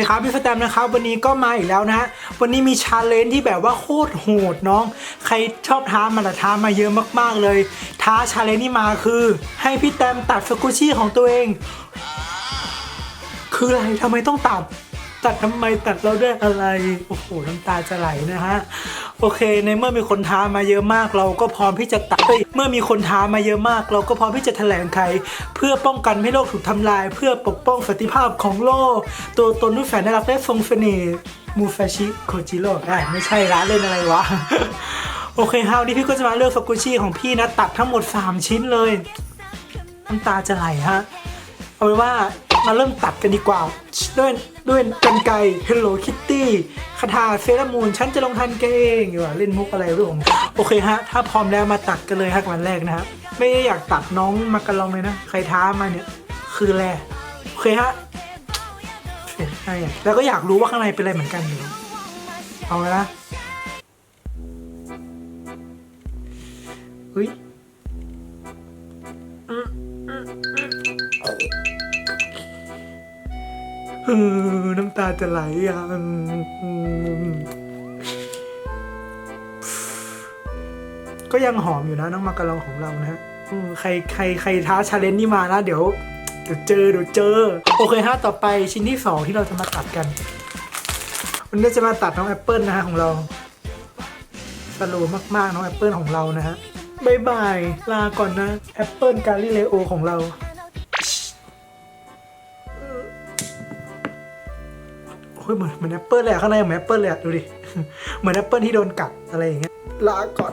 ดีครับพี่สแตมนะครับวันนี้ก็มาอีกแล้วนะฮะวันนี้มีชาเลนจ์ที่แบบว่าโคตรโหดน้อง ใครชอบท้ามาละท้ามาเยอะมากๆเลย ท้าชาเลนจ์นี่มาคือ ให้พี่แตมตัดสกุชี่ของตัวเอง คืออะไรทำไมต้องตัด ตัดทำไมตัดเราด้วยอะไร โอ้โหน้ำตาจะไหลนะฮะ โอเค ในเมื่อมีคนท้ามาเยอะมาก เราก็พร้อมที่จะตัดเมื่อมีคนท้ามาเยอะมาก เราก็พร้อมที่จะแถลงไขเพื่อป้องกันไม่ให้โลกถูกทำลาย เพื่อปกป้องสันติภาพของโลก ตัวตนนุ่นแฝงน่ารักและทรงเสน่ห์มูฟาชิโคจิโร่อะไม่ใช่ร้านเล่นอะไรวะโอเคฮะวันนี้พี่ก็จะมาเลือกสกุชี่ของพี่นะ ตัดทั้งหมด 3 ชิ้นเลยน้ำตาจะไหลฮะ เอาเป็นว่า มาเริ่มตัดกันดีกว่า ด้วยด้วยกันไก Hello Kitty คาถาเซรามูนฉันจะลงทันแกเองอยู่ว่าเล่นมุกอะไรเรื่องโอเคฮะ ถ้าพร้อมแล้วมาตัดกันเลยฮะวันแรกนะฮะไม่ได้อยากตัดน้องมากระลองเลยนะ ใครท้ามาเนี่ย คือแรโอเคฮะเสียใจอะแล้วก็อยากรู้ว่าข้างในเป็นอะไรเหมือนกันอยู่เอาละนะเฮ้ยเออ น้ำตาจะไหลอะก็ยังหอมอยู่นะน้องมากระลองของเรานะฮะใครใครใครท้าชาเลนจ์นี่มานะเดี๋ยวเดี๋ยวเจอเดี๋ยวเจอ โอเคฮะต่อไปชิ้นที่สองที่เราจะมาตัดกันวันนี้จะมาตัดน้องแอปเปิลนะฮะของเราสโลว์มากๆน้องแอปเปิลของเรานะฮะบายบาย ลาก่อนนะแอปเปิลกาลิเลโอของเรา โอ้ยเหมือนเหมือนแอปเปิลเลยข้างในเหมือนแอปเปิลเลยดูดิเหมือนแอปเปิลที่โดนกัดอะไรอย่างเงี้ยลาก่อน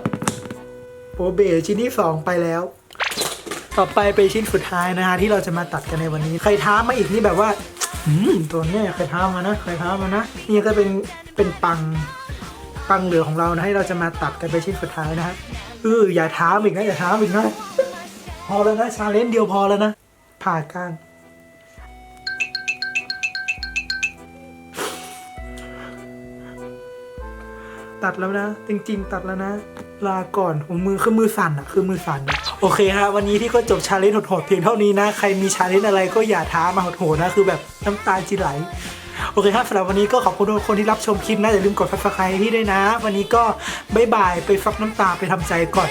โอเบชิ้นที่สองไปแล้ว ต่อไปเป็นชิ้นสุดท้ายนะฮะที่เราจะมาตัดกันในวันนี้ ใครท้ามาอีกนี่แบบว่าอืมตัวเนี้ยใครท้ามานะใครท้ามานะนี่ก็เป็นเป็นปังปังเหลือของเรานะให้เราจะมาตัดกันไปชิ้นสุดท้ายนะฮะเอออย่าท้ามอีกนะอย่าท้ามอีกนะพอแล้วนะชาเลนจ์เดียวพอแล้วนะผ่ากลาง ตัดแล้วนะ จริง ๆ ตัดแล้วนะ ลาก่อนผมมือคือมือสั่นอะคือมือสั่นโอเคฮะวันนี้ที่ก็จบชาเลนจ์โหดๆเพียงเท่านี้นะ ใครมีชาเลนจ์อะไรก็อย่าท้ามาโหดๆนะคือแบบน้ำตาจีไหลโอเคครับสำหรับวันนี้ก็ขอบคุณทุกคนที่รับชมคลิปนะอย่าลืมกด subscribe ให้พี่ด้วยนะ วันนี้ก็บายบายไปฟักน้ำตาไปทำใจก่อน